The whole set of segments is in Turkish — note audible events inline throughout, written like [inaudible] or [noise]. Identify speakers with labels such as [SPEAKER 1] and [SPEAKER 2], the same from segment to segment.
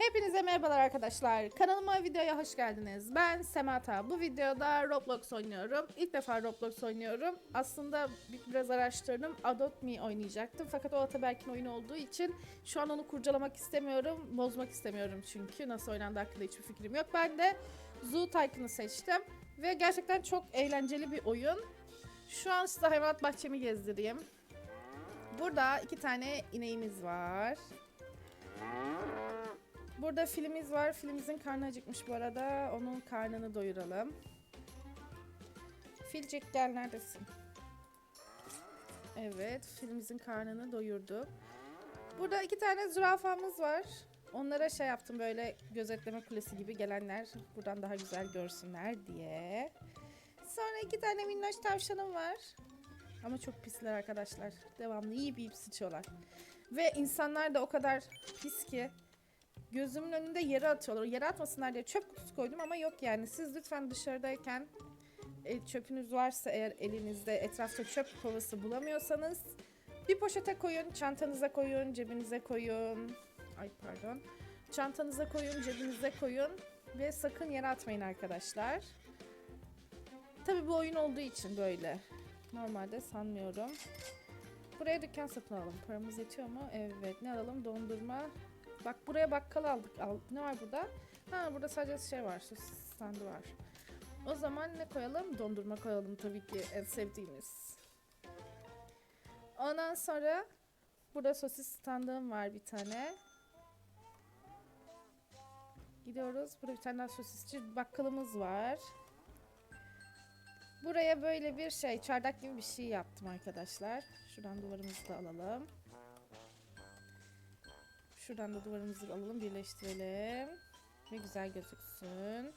[SPEAKER 1] Hepinize merhabalar arkadaşlar. Kanalıma videoya hoş geldiniz. Ben Semata. Bu videoda Roblox oynuyorum. İlk defa Roblox oynuyorum. Aslında bir- biraz araştırdım. Adopt Me oynayacaktım. Fakat o Ataberk'in oyunu olduğu için şu an onu kurcalamak istemiyorum. Bozmak istemiyorum çünkü. Nasıl oynandığı hakkında hiçbir fikrim yok. Ben de Zoo Tycoon'u seçtim. Ve gerçekten çok eğlenceli bir oyun. Şu an size hayvanat bahçemi gezdireyim. Burada iki tane ineğimiz var. Burada filimiz var. Filimizin karnı acıkmış bu arada. Onun karnını doyuralım. Filcik gel neredesin? Evet, filimizin karnını doyurdu. Burada iki tane zürafamız var. Onlara şey yaptım böyle gözetleme kulesi gibi gelenler buradan daha güzel görsünler diye. Sonra iki tane minnoş tavşanım var. Ama çok pisler arkadaşlar. Devamlı yiyip yiyip sıçıyorlar. Ve insanlar da o kadar pis ki gözümün önünde yere atıyorlar. Yere atmasınlar diye çöp kutusu koydum ama yok yani. Siz lütfen dışarıdayken e, çöpünüz varsa eğer elinizde etrafta çöp kovası bulamıyorsanız bir poşete koyun, çantanıza koyun, cebinize koyun. Ay pardon. Çantanıza koyun, cebinize koyun ve sakın yere atmayın arkadaşlar. Tabii bu oyun olduğu için böyle. Normalde sanmıyorum. Buraya dükkan satın alalım. Paramız yetiyor mu? Evet. Ne alalım? Dondurma. Bak buraya bakkal aldık. Al. Ne var burada? Ha burada sadece şey var. Su standı var. O zaman ne koyalım? Dondurma koyalım tabii ki en sevdiğimiz. Ondan sonra burada sosis standım var bir tane. Gidiyoruz. Burada bir tane daha sosisçi bakkalımız var. Buraya böyle bir şey, çardak gibi bir şey yaptım arkadaşlar. Şuradan duvarımızı da alalım. Şuradan da duvarımızı alalım, birleştirelim. Ve güzel gözüksün.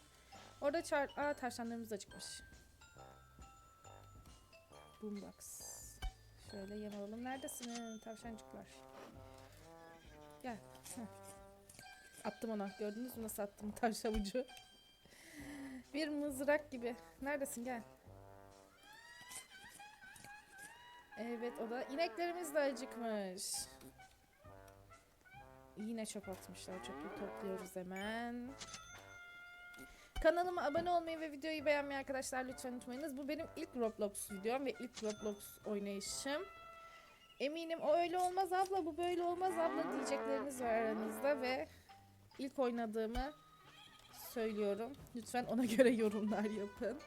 [SPEAKER 1] Orada çar... Aa tavşanlarımız da çıkmış. Boombox. Şöyle yem alalım. Neredesin tavşancıklar? Gel. Attım ona. Gördünüz mü nasıl attım [laughs] tavşan ucu? Bir mızrak gibi. Neredesin gel. Evet o da ineklerimiz de acıkmış. Yine çöp atmışlar. Çöpü topluyoruz hemen. Kanalıma abone olmayı ve videoyu beğenmeyi arkadaşlar lütfen unutmayınız. Bu benim ilk Roblox videom ve ilk Roblox oynayışım. Eminim o öyle olmaz abla bu böyle olmaz abla diyecekleriniz var aranızda ve ilk oynadığımı söylüyorum. Lütfen ona [laughs] göre yorumlar yapın.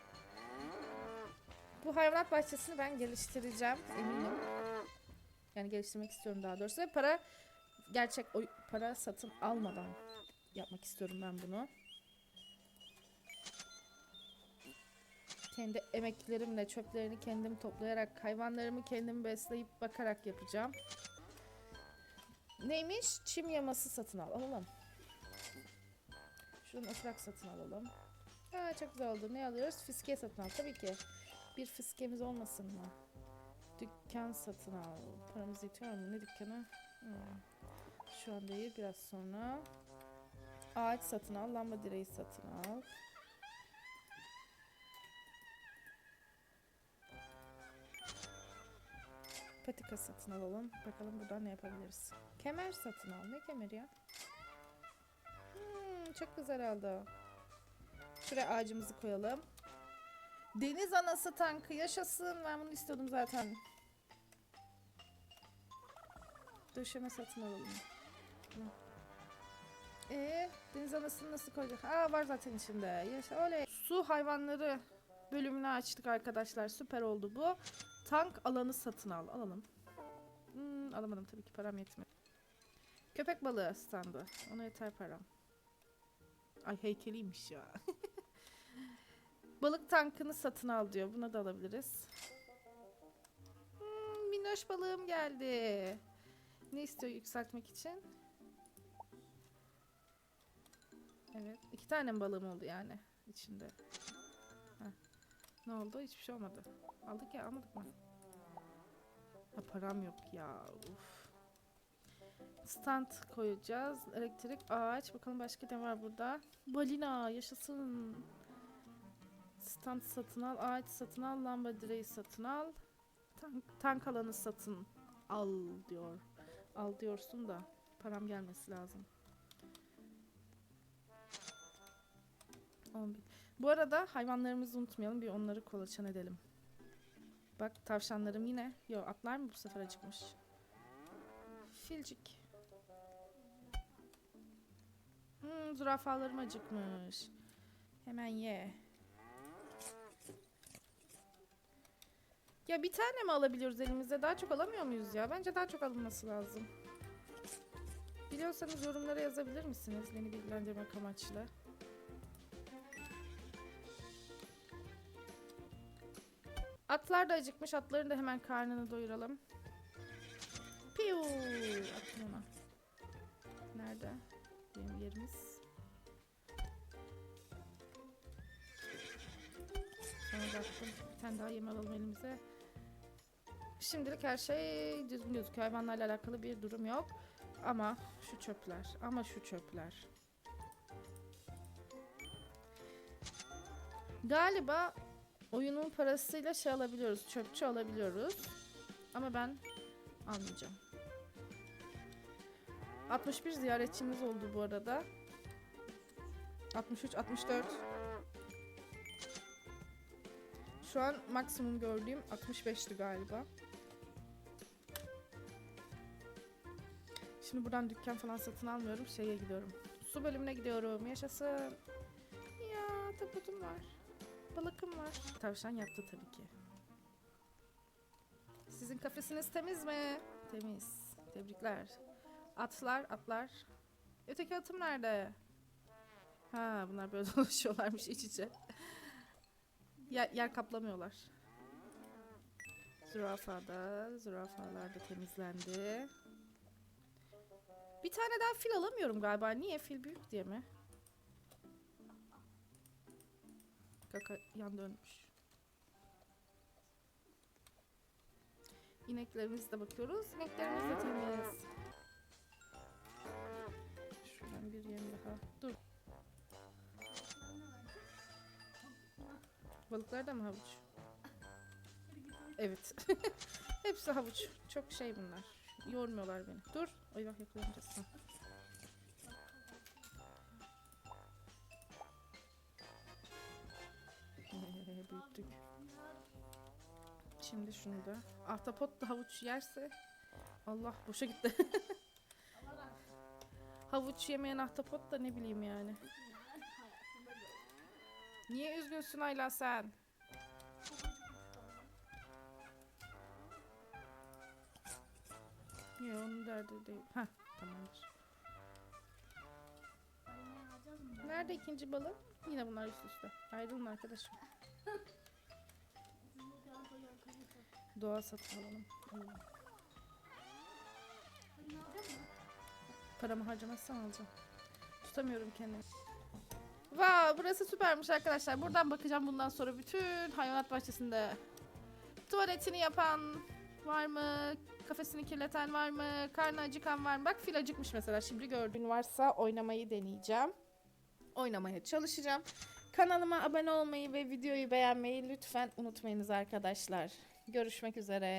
[SPEAKER 1] Bu hayvanat bahçesini ben geliştireceğim eminim. Yani geliştirmek istiyorum daha doğrusu. Ve para gerçek oy- para satın almadan yapmak istiyorum ben bunu. Kendi emeklerimle çöplerini kendim toplayarak hayvanlarımı kendim besleyip bakarak yapacağım. Neymiş? Çim yaması satın al. Alalım. Şuradan ıslak satın alalım. Aa, çok güzel oldu. Ne alıyoruz? Fiske satın al. Tabii ki. Bir fiskemiz olmasın mı? Dükkan satın al. Paramız yetiyor mu? Ne dükkanı? Hmm. Şu an değil. Biraz sonra. Ağaç satın al. Lamba direği satın al. Patika satın alalım. Bakalım buradan ne yapabiliriz. Kemer satın al. Ne kemeri ya? Hmm, çok güzel oldu. Şuraya ağacımızı koyalım. Deniz anası tankı yaşasın. Ben bunu istiyordum zaten. Döşeme satın alalım. Ee, deniz anasını nasıl koyacak? Aa var zaten içinde. Yaşa oley. Su hayvanları bölümünü açtık arkadaşlar. Süper oldu bu. Tank alanı satın al. Alalım. Hmm, alamadım tabii ki param yetmedi. Köpek balığı standı. Ona yeter param. Ay heykeliymiş ya. [laughs] Balık tankını satın al diyor. Buna da alabiliriz. Hmm, minnoş balığım geldi. Ne istiyor yükseltmek için? Evet. iki tane mi balığım oldu yani içinde? Heh. Ne oldu? Hiçbir şey olmadı. Aldık ya almadık mı? Ha, param yok ya. Uf. Stand koyacağız. Elektrik, ağaç. Bakalım başka ne var burada? Balina yaşasın. Stand satın al, ağaç satın al, lamba direği satın al. Tank, tank alanı satın al diyor. Al diyorsun da param gelmesi lazım. 11. Bu arada hayvanlarımızı unutmayalım. Bir onları kolaçan edelim. Bak tavşanlarım yine. Yo atlar mı bu sefer acıkmış? Filcik. Hmm, zürafalarım acıkmış. Hemen ye. Ya bir tane mi alabiliyoruz elimizde? Daha çok alamıyor muyuz ya? Bence daha çok alınması lazım. Biliyorsanız yorumlara yazabilir misiniz? Beni bilgilendirmek amaçlı. Atlar da acıkmış. Atların da hemen karnını doyuralım. Piu! Attım. Nerede? Benim yerimiz. Sonra da attım. Bir tane daha yem alalım elimize. Şimdilik her şey düzgün gözüküyor. Hayvanlarla alakalı bir durum yok. Ama şu çöpler. Ama şu çöpler. Galiba oyunun parasıyla şey alabiliyoruz. Çöpçü alabiliyoruz. Ama ben almayacağım. 61 ziyaretçimiz oldu bu arada. 63, 64. Şu an maksimum gördüğüm 65'ti galiba. Şimdi buradan dükkan falan satın almıyorum. Şeye gidiyorum. Su bölümüne gidiyorum. Yaşasın. Ya taputum var. Balıkım var. Tavşan yaptı tabii ki. Sizin kafesiniz temiz mi? Temiz. Tebrikler. Atlar, atlar. Öteki atım nerede? Ha, bunlar böyle [laughs] dolaşıyorlarmış iç içe. Yer, yer kaplamıyorlar. Zürafada, zürafalar da temizlendi. Bir tane daha fil alamıyorum galiba. Niye? Fil büyük diye mi? Kaka yan dönmüş. İneklerimize bakıyoruz. İneklerimiz de temiz. Şuradan bir yem daha. Dur. Balıklar da mı havuç? Evet. [laughs] Hepsi havuç. Çok şey bunlar. Yormuyorlar beni. Dur. Eyvah yakalanacağız. Büyüttük. Şimdi şunu da. Ahtapot da havuç yerse Allah boşa gitti. [laughs] havuç yemeyen ahtapot da ne bileyim yani. Niye üzgünsün Ayla sen? Yok onun derdi değil. Heh tamamdır. Nerede ikinci balık? Yine bunlar üst üste. Ayrılın arkadaşım. [laughs] Doğa satın alalım. İyi. Paramı harcamazsam alacağım. Tutamıyorum kendimi. Vav burası süpermiş arkadaşlar. Buradan bakacağım bundan sonra bütün hayvanat bahçesinde. Tuvaletini yapan var mı? Kafesini kirleten var mı? Karnı acıkan var mı? Bak fil acıkmış mesela. Şimdi gördüğün varsa oynamayı deneyeceğim. Oynamaya çalışacağım. Kanalıma abone olmayı ve videoyu beğenmeyi lütfen unutmayınız arkadaşlar. Görüşmek üzere.